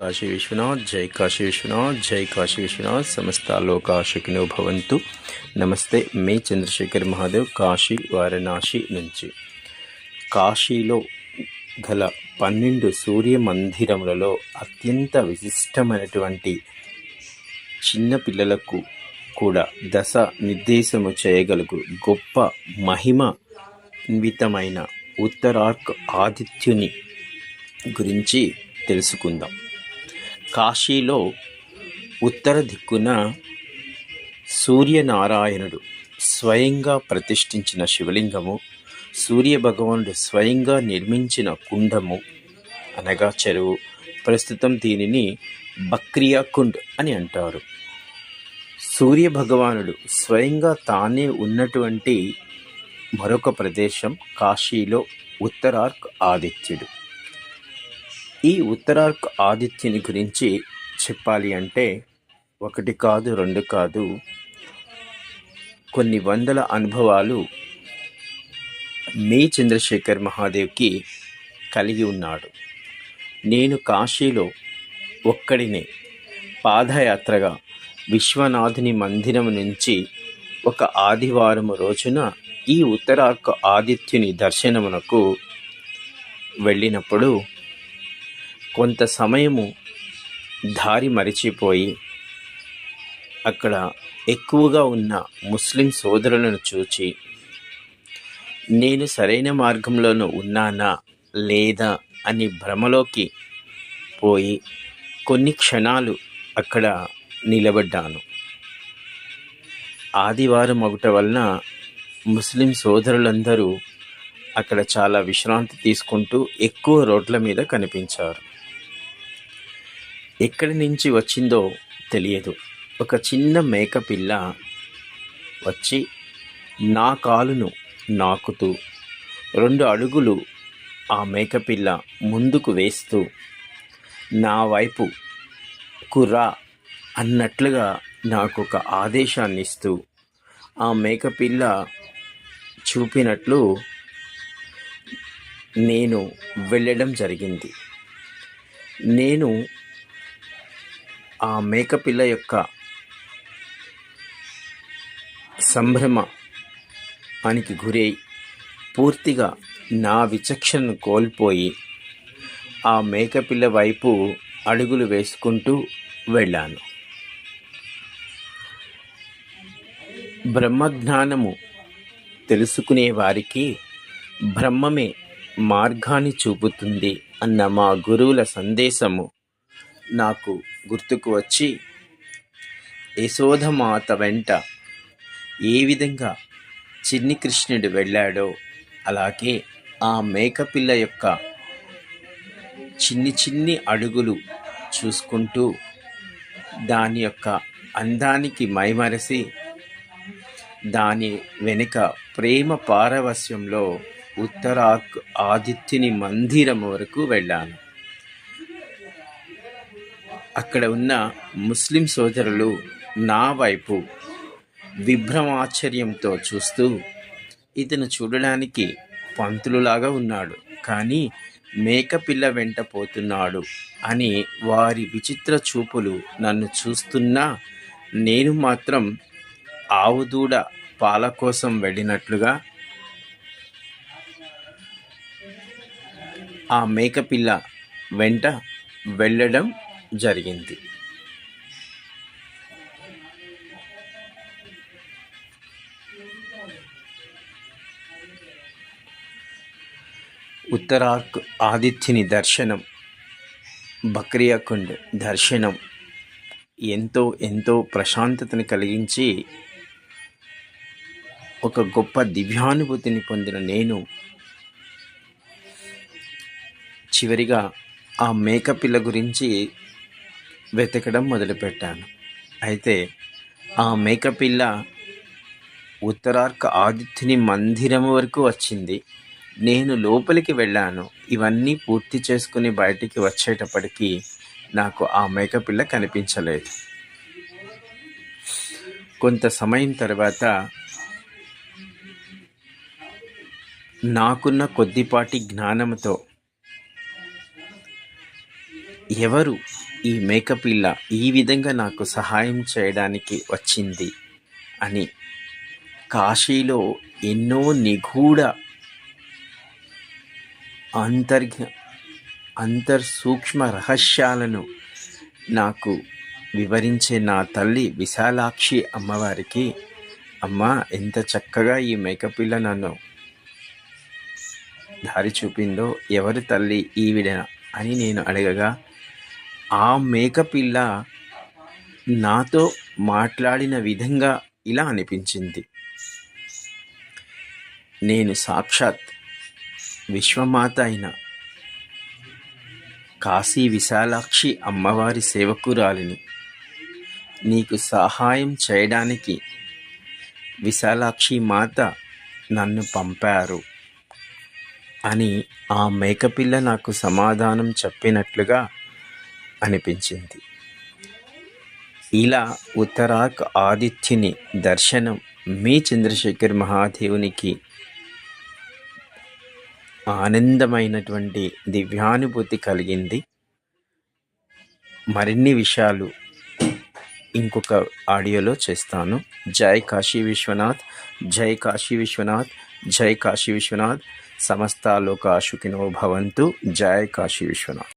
కాశీ విశ్వనాథ్ జై కాశీ విశ్వనాథ్ జై కాశీ విశ్వనాథ్ సమస్త లోకాశకినో భవంతు. నమస్తే మే చంద్రశేఖర్ మహాదేవ్ కాశీ వారణాసి నుంచి. కాశీలో గల పన్నెండు సూర్య మందిరములలో అత్యంత విశిష్టమైనటువంటి చిన్న పిల్లలకు కూడా దశ నిర్దేశము చేయగలుగు గొప్ప మహిమన్వితమైన ఉత్తరార్క్ ఆదిత్యుని గురించి తెలుసుకుందాం. కాశీలో ఉత్తర దిక్కున సూర్యనారాయణుడు స్వయంగా ప్రతిష్ఠించిన శివలింగము సూర్య భగవానుడు స్వయంగా నిర్మించిన కుండము అనగా చెరువు. ప్రస్తుతం దీనిని బక్రియా కుండ్ అని అంటారు. సూర్య భగవానుడు స్వయంగా తానే ఉన్నటువంటి మరొక ప్రదేశం కాశీలో ఉత్తరార్క్ ఆదిత్యుడు. ఈ ఉత్తరార్క్ ఆదిత్యని గురించి చెప్పాలి అంటే ఒకటి కాదు రెండు కాదు. కొన్ని వందల అనుభవాలు మీ చంద్రశేఖర్ మహాదేవ్కి కలిగి ఉన్నాడు. నేను కాశీలో ఒక్కడినే పాదయాత్రగా విశ్వనాథుని మందిరం నుంచి ఒక ఆదివారం రోజున ఈ ఉత్తరార్క ఆదిత్యుని దర్శనమునకు వెళ్ళినప్పుడు కొంత సమయము దారి మరిచిపోయి అక్కడ ఎక్కువగా ఉన్న ముస్లిం సోదరులను చూచి నేను సరైన మార్గంలోనూ ఉన్నానా లేదా అని భ్రమలోకి పోయి కొన్ని క్షణాలు అక్కడ నిలబడ్డాను. ఆదివారం ఒకట వలన ముస్లిం సోదరులందరూ అక్కడ చాలా విశ్రాంతి తీసుకుంటూ ఎక్కువ రోడ్ల మీద కనిపించారు. ఎక్కడి నుంచి వచ్చిందో తెలియదు. ఒక చిన్న మేకపిల్ల వచ్చి నా కాలును నాకుతూ రెండు అడుగులు ఆ మేకపిల్ల ముందుకు వేస్తూ నా వైపు కుర్రా అన్నట్లుగా నాకు ఒక ఆదేశాన్ని ఇస్తూ ఆ మేకపిల్ల చూపినట్లు నేను వెళ్ళడం జరిగింది. నేను ఆ మేకపిల్ల యొక్క సంభ్రమానికి గురై పూర్తిగా నా విచక్షణను కోల్పోయి ఆ మేకపిల్ల వైపు అడుగులు వేసుకుంటూ వెళ్ళాను. బ్రహ్మజ్ఞానము తెలుసుకునే వారికి బ్రహ్మమే మార్గాన్ని చూపుతుంది అన్న మా గురువుల సందేశము నాకు గుర్తుకు వచ్చి యశోధమాత వెంట ఏ విధంగా చిన్ని కృష్ణుడు వెళ్ళాడో అలాగే ఆ మేకపిల్ల యొక్క చిన్ని చిన్ని అడుగులు చూసుకుంటూ దాని యొక్క అందానికి మైమరసి దాని వెనుక ప్రేమ పారవస్యంలో ఉత్తరాక్ ఆదిత్యుని మందిరం వరకు వెళ్ళాను. అక్కడ ఉన్న ముస్లిం సోదరులు నా వైపు విభ్రమాశ్చర్యంతో చూస్తూ ఇతను చూడడానికి పంతులులాగా ఉన్నాడు కానీ మేకపిల్ల వెంట పోతున్నాడు అని వారి విచిత్ర చూపులు నన్ను చూస్తున్నా నేను మాత్రం ఆవుదూడ పాల కోసం వెళ్ళినట్లుగా ఆ మేకపిల్ల వెంట వెళ్ళడం జరిగింది. ఉత్తరార్క్ ఆదిత్యుని దర్శనం బక్రియాకుండ్ దర్శనం ఎంతో ఎంతో ప్రశాంతతను కలిగించి ఒక గొప్ప దివ్యానుభూతిని పొందిన నేను చివరిగా ఆ మేకపిల్ల గురించి వెతకడం మొదలుపెట్టాను. అయితే ఆ మేకపిల్ల ఉత్తరార్క ఆదిత్యుని మందిరం వరకు వచ్చింది. నేను లోపలికి వెళ్ళాను. ఇవన్నీ పూర్తి చేసుకుని బయటికి వచ్చేటప్పటికీ నాకు ఆ మేకపిల్ల కనిపించలేదు. కొంత సమయం తర్వాత నాకున్న కొద్దిపాటి జ్ఞానంతో ఎవరు ఈ మేకపిల్ల ఈ విధంగా నాకు సహాయం చేయడానికి వచ్చింది అని కాశీలో ఎన్నో నిగూఢ అంతర్ఘ అంతర్ సూక్ష్మ రహస్యాలను నాకు వివరించే నా తల్లి విశాలాక్షి అమ్మవారికి అమ్మ ఎంత చక్కగా ఈ మేకపిల్ల నన్ను దారి చూపిందో ఎవరి తల్లి ఈవిడ అని నేను అడగగా ఆ మేకపిల్ల నాతో మాట్లాడిన విధంగా ఇలా అనిపించింది. నేను సాక్షాత్ విశ్వమాత అయిన కాశీ విశాలాక్షి అమ్మవారి సేవకురాలిని. నీకు సహాయం చేయడానికి విశాలాక్షి మాత నన్ను పంపారు అని ఆ మేకపిల్ల నాకు సమాధానం చెప్పినట్లుగా అనిపించింది. ఇలా ఉత్తరాక్ ఆదిత్యుని దర్శనం మీ చంద్రశేఖర్ మహాదేవునికి ఆనందమైనటువంటి దివ్యానుభూతి కలిగింది. మరిన్ని విషయాలు ఇంకొక ఆడియోలో చేస్తాను. జై కాశీ విశ్వనాథ్ జై కాశీ విశ్వనాథ్ జై కాశీ విశ్వనాథ్. సమస్త లోకాశుకినో భవంతు. జై కాశీ విశ్వనాథ్.